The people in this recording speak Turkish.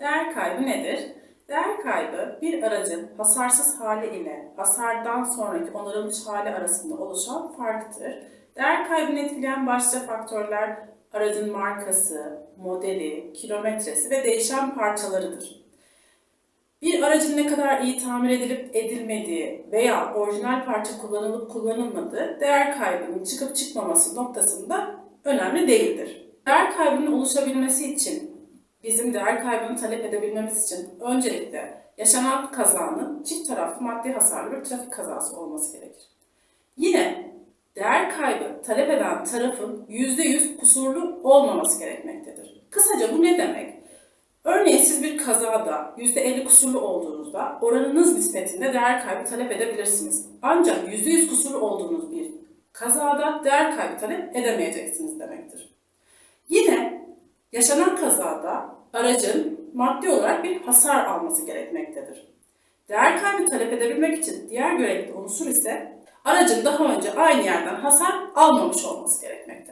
Değer kaybı nedir? Değer kaybı bir aracın hasarsız hali ile hasardan sonraki onarılmış hali arasında oluşan farktır. Değer kaybını etkileyen başlıca faktörler aracın markası, modeli, kilometresi ve değişen parçalarıdır. Bir aracın ne kadar iyi tamir edilip edilmediği veya orijinal parça kullanılıp kullanılmadığı değer kaybının çıkıp çıkmaması noktasında önemli değildir. Değer kaybının oluşabilmesi için bizim değer kaybını talep edebilmemiz için öncelikle yaşanan kazanın çift taraflı maddi hasarlı bir trafik kazası olması gerekir. Yine değer kaybı talep eden tarafın %100 kusurlu olmaması gerekmektedir. Kısaca bu ne demek? Örneğin siz bir kazada %50 kusurlu olduğunuzda oranınız nispetinde değer kaybı talep edebilirsiniz. Ancak %100 kusurlu olduğunuz bir kazada değer kaybı talep edemeyeceksiniz demektir. Yaşanan kazada aracın maddi olarak bir hasar alması gerekmektedir. Değer kaybı talep edebilmek için diğer gerekli unsur ise aracın daha önce aynı yerden hasar almamış olması gerekmektedir.